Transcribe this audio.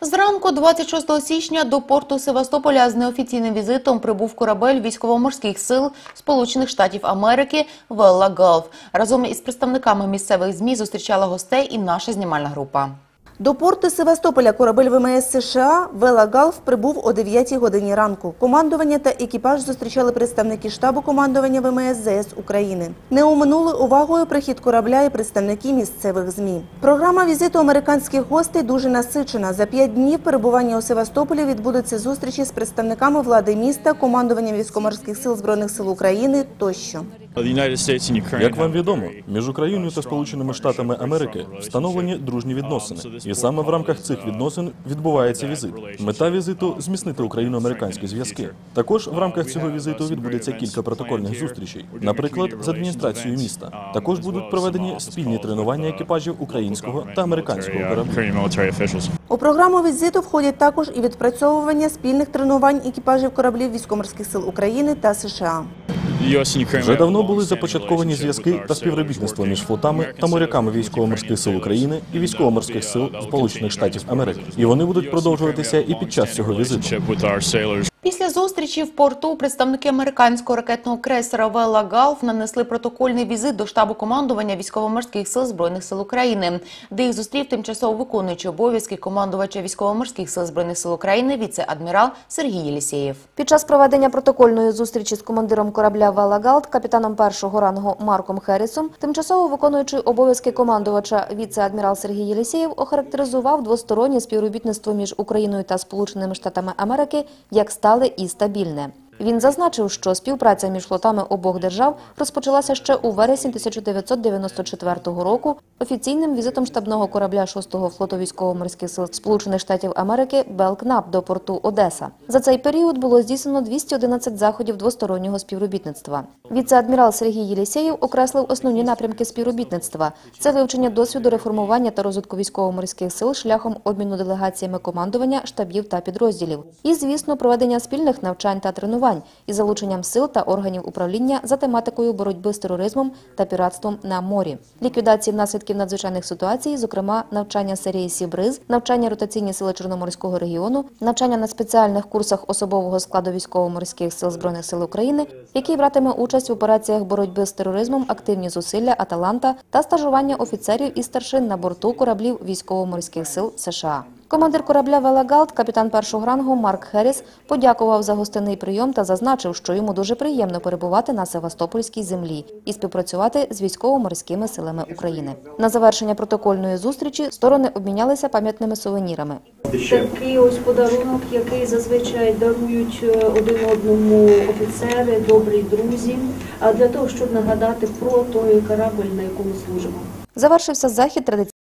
Зранку 26 січня до порту Севастополя з неофіційним візитом прибув корабель військово-морських сил Сполучених Штатів Америки Велла Галф. Разом із представниками місцевих змі зустрічала гостей і наша знімальна група. До порту Севастополя корабель ВМС США «Вела Галф» прибув о 9 годині ранку. Командування та екіпаж зустрічали представники штабу командування ВМС ЗС України. Не оминули увагою прихід корабля і представники місцевих ЗМІ. Програма візиту американських гостей дуже насичена. За п'ять днів перебування у Севастополі відбудуться зустрічі з представниками влади міста, командуванням військово-морських сил Збройних сил України тощо. Як вам відомо, між Україною та Сполученими Штатами Америки встановлені дружні відносини, і саме в рамках цих відносин відбувається візит. Мета візиту зміцнити україно-американські зв'язки. Також в рамках цього візиту відбудеться кілька протокольних зустрічей, наприклад, з адміністрацією міста. Також будуть проведені спільні тренування екіпажів українського та американського корабля. У програму візиту входять також і відпрацьовування спільних тренувань екіпажів кораблів військово-морських сил України та США. Вже давно були започатковані зв'язки та співробітництво між флотами та моряками військово-морських сил України і військово-морських сил Сполучених Штатів Америки. І вони будуть продовжуватися і під час цього візиту. Після зустрічі в порту представники американського ракетного крейсера Велла Галф нанесли протокольний візит до штабу командування військово-морських сил збройних сил України, де їх зустрів тимчасово виконуючий обов'язки командувача військово-морських сил збройних сил України віце-адмірал Сергій Єлісєєв. Під час проведення протокольної зустрічі з командиром корабля «Велагалд» капітаном першого рангу Марком Херрісом, тимчасово виконуючий обов'язки командувача віце-адмірал Сергій Єлісєєв охарактеризував двостороннє співробітництво між Україною та Сполученими Штатами Америки як стале і стабільне. Він зазначив, що співпраця між флотами обох держав розпочалася ще у вересні 1994 року офіційним візитом штабного корабля 6-го флоту військово-морських сил Сполучених Штатів Америки Белкнап до порту Одеса. За цей період було здійснено 211 заходів двостороннього співробітництва. Віце-адмірал Сергій Єлісєєв окреслив основні напрямки співробітництва: це вивчення досвіду реформування та розвитку військово-морських сил шляхом обміну делегаціями командування, штабів та підрозділів, і звісно, проведення спільних навчань та тренувань із залученням сил та органів управління за тематикою боротьби з тероризмом та піратством на морі, ліквідації наслідків надзвичайних ситуацій, зокрема навчання серії Сібриз, навчання ротаційні сили Чорноморського регіону, навчання на спеціальних курсах особового складу військово-морських сил збройних сил України, який братиме участь в операціях боротьби з тероризмом, активні зусилля Аталанта та стажування офіцерів і старшин на борту кораблів військово-морських сил США. Командир корабля «Велагалд», капітан першого рангу Марк Херріс, подякував за гостинний прийом та зазначив, що йому дуже приємно перебувати на Севастопольській землі і співпрацювати з військово-морськими силами України. На завершення протокольної зустрічі сторони обмінялися пам'ятними сувенірами. Такий ось подарунок, який зазвичай дарують е, один одному офіцери, добрі друзі, а для того, щоб нагадати про той корабль, на якому служимо. Завершився захід традиційним